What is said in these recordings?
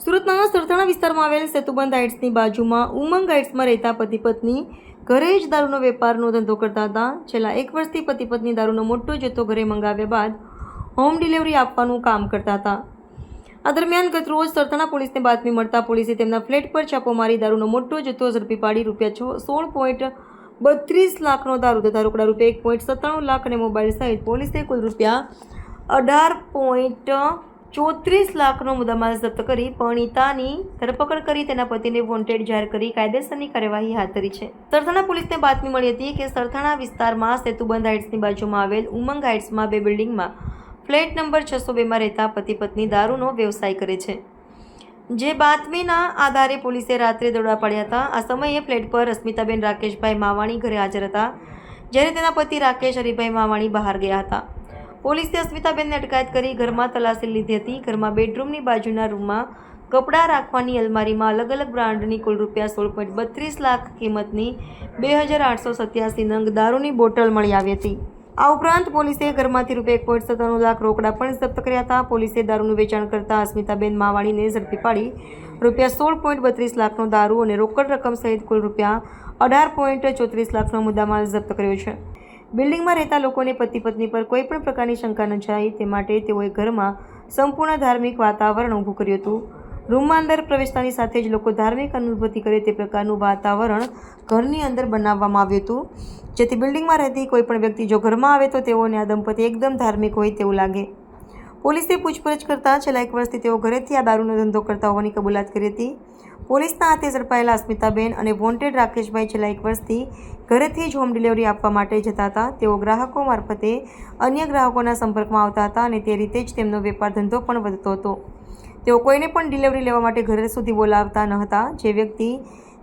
સુરતના સરથાણા વિસ્તારમાં આવેલ સેતુબંધ હાઇટ્સની બાજુમાં ઉમંગ હાઇટ્સમાં રહેતા પતિ પત્ની ઘરે જ દારૂનો વેપારનો ધંધો કરતા હતા. છેલ્લા એક વર્ષથી પતિ પત્ની દારૂનો મોટો જથ્થો ઘરે મંગાવ્યા બાદ હોમ ડિલિવરી આપવાનું કામ કરતા હતા. આ દરમિયાન ગત રોજ સરથાણા પોલીસને બાતમી મળતા પોલીસે તેમના ફ્લેટ પર છાપો મારી દારૂનો મોટો જથ્થો ઝડપી પાડી રૂપિયા સોળ પોઈન્ટ બત્રીસ લાખનો દારૂ તથા રોકડા રૂપિયા એક પોઈન્ટ સત્તાણું લાખ અને મોબાઈલ સહિત પોલીસે કુલ રૂપિયા અઢાર પોઈન્ટ ચોત્રીસ લાખનો મુદ્દામાલ જપ્ત કરી પરણિતાની ધરપકડ કરી તેના પતિને વોન્ટેડ જાહેર કરી કાયદેસરની કાર્યવાહી હાથ ધરી છે. સરથાણા પોલીસને બાતમી મળી હતી કે સરથાણા વિસ્તારમાં સેતુબંધ હાઇટ્સની બાજુમાં આવેલ ઉમંગ હાઇટ્સમાં બે બિલ્ડિંગમાં ફ્લેટ નંબર છસો બેમાં રહેતા પતિ પત્ની દારૂનો વ્યવસાય કરે છે. જે બાતમીના આધારે પોલીસે રાત્રે દોડા પાડ્યા હતા. આ સમયે ફ્લેટ પર અસ્મિતાબેન રાકેશભાઈ માવાણી ઘરે હાજર હતા. જ્યારે તેના પતિ રાકેશ હરિભાઈ માવાણી બહાર ગયા હતા. પોલીસે અસ્મિતાબેનને અટકાયત કરી ઘરમાં તલાસી લીધી હતી. ઘરમાં બેડરૂમની બાજુના રૂમમાં કપડાં રાખવાની અલમારીમાં અલગ અલગ બ્રાન્ડની કુલ રૂપિયા સોળ પોઈન્ટ બત્રીસ લાખ કિંમતની બે હજાર આઠસો સત્યાસી નંગ દારૂની બોટલ મળી આવી હતી. આ ઉપરાંત પોલીસે ઘરમાંથી રૂપિયા એક પોઈન્ટ સત્તાણું લાખ રોકડા પણ જપ્ત કર્યા હતા. પોલીસે દારૂનું વેચાણ કરતા અસ્મિતાબેન માવાણીને ઝડપી પાડી રૂપિયા સોળ પોઈન્ટ બત્રીસ લાખનો દારૂ અને રોકડ રકમ સહિત કુલ રૂપિયા અઢાર પોઈન્ટ ચોત્રીસ લાખનો મુદ્દામાલ જપ્ત કર્યો છે. બિલ્ડિંગમાં રહેતા લોકોને પતિ પત્ની પર કોઈ પણ પ્રકારની શંકા ન જાય. તે માટે તેઓએ ઘરમાં સંપૂર્ણ ધાર્મિક વાતાવરણ ઊભું કર્યું હતું. રૂમમાં અંદર પ્રવેશતાની સાથે જ લોકો ધાર્મિક અનુભૂતિ કરે તે પ્રકારનું વાતાવરણ ઘરની અંદર બનાવવામાં આવ્યું હતું. જેથી બિલ્ડિંગમાં રહેતી કોઈ પણ વ્યક્તિ જો ઘરમાં આવે તો તેઓને આ દંપતી એકદમ ધાર્મિક હોય તેવું લાગે. પોલીસે પૂછપરછ કરતા છેલ્લા એક વર્ષથી તેઓ ઘરેથી આ દારૂનો ધંધો કરતા હોવાની કબૂલાત કરી હતી. પોલીસના હાથે ઝડપાયેલા અસ્મિતાબેન અને વોન્ટેડ રાકેશભાઈ છેલ્લા એક વર્ષથી ઘરેથી જ હોમ ડિલિવરી આપવા માટે જતા હતા. તેઓ ગ્રાહકો મારફતે અન્ય ગ્રાહકોના સંપર્કમાં આવતા હતા અને તે રીતે જ તેમનો વેપાર ધંધો પણ વધતો હતો. તેઓ કોઈને પણ ડિલિવરી લેવા માટે ઘરે સુધી બોલાવતા ન હતા. જે વ્યક્તિ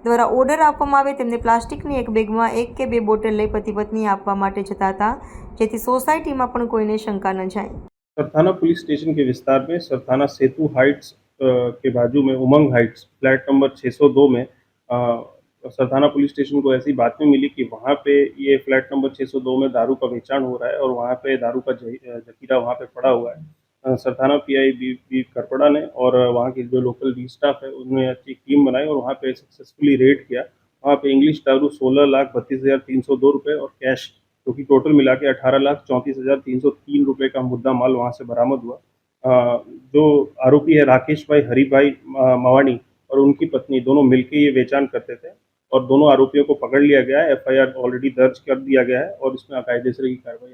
દ્વારા ઓર્ડર આપવામાં આવે તેમને પ્લાસ્ટિકની એક બેગમાં એક કે બે બોટલ લઈ પતિ પત્ની આપવા માટે જતા હતા, જેથી સોસાયટીમાં પણ કોઈને શંકા ન જાય. સરથાના પોલીસ સ્ટેશન કે વિસ્તાર સરથાના સેતુ હાઇટ્સ के बाजू में उमंग हाइट्स, फ्लैट नंबर 602 में सरथाना पुलिस स्टेशन को ऐसी बात बातमी मिली कि वहाँ पे ये फ्लैट नंबर 602 में दारू का बेचान हो रहा है और वहाँ पे दारू का जखीरा वहाँ पे पड़ा हुआ है। Sarthana PI B B Karpada ने और वहाँ के जो लोकल डी स्टाफ है, उन्होंने अच्छी टीम बनाई और वहाँ पे सक्सेसफुली रेड किया। वहाँ पे इंग्लिश दारू सोलह लाख बत्तीस हज़ार तीन सौ दो रुपये और कैश क्योंकि कि टोटल मिला के अठारह लाख चौंतीस हज़ार तीन सौ तीन रुपये का मुद्दा माल वहाँ से बरामद हुआ। जो आरोपी है राकेश भाई, हरी भाई मवानी और उनकी पत्नी, दोनों मिलकर ये बेचान करते थे और दोनों आरोपियों को पकड़ लिया गया है। एफआईआर ऑलरेडी दर्ज कर दिया गया है और इसमें कायदेसर की कार्रवाई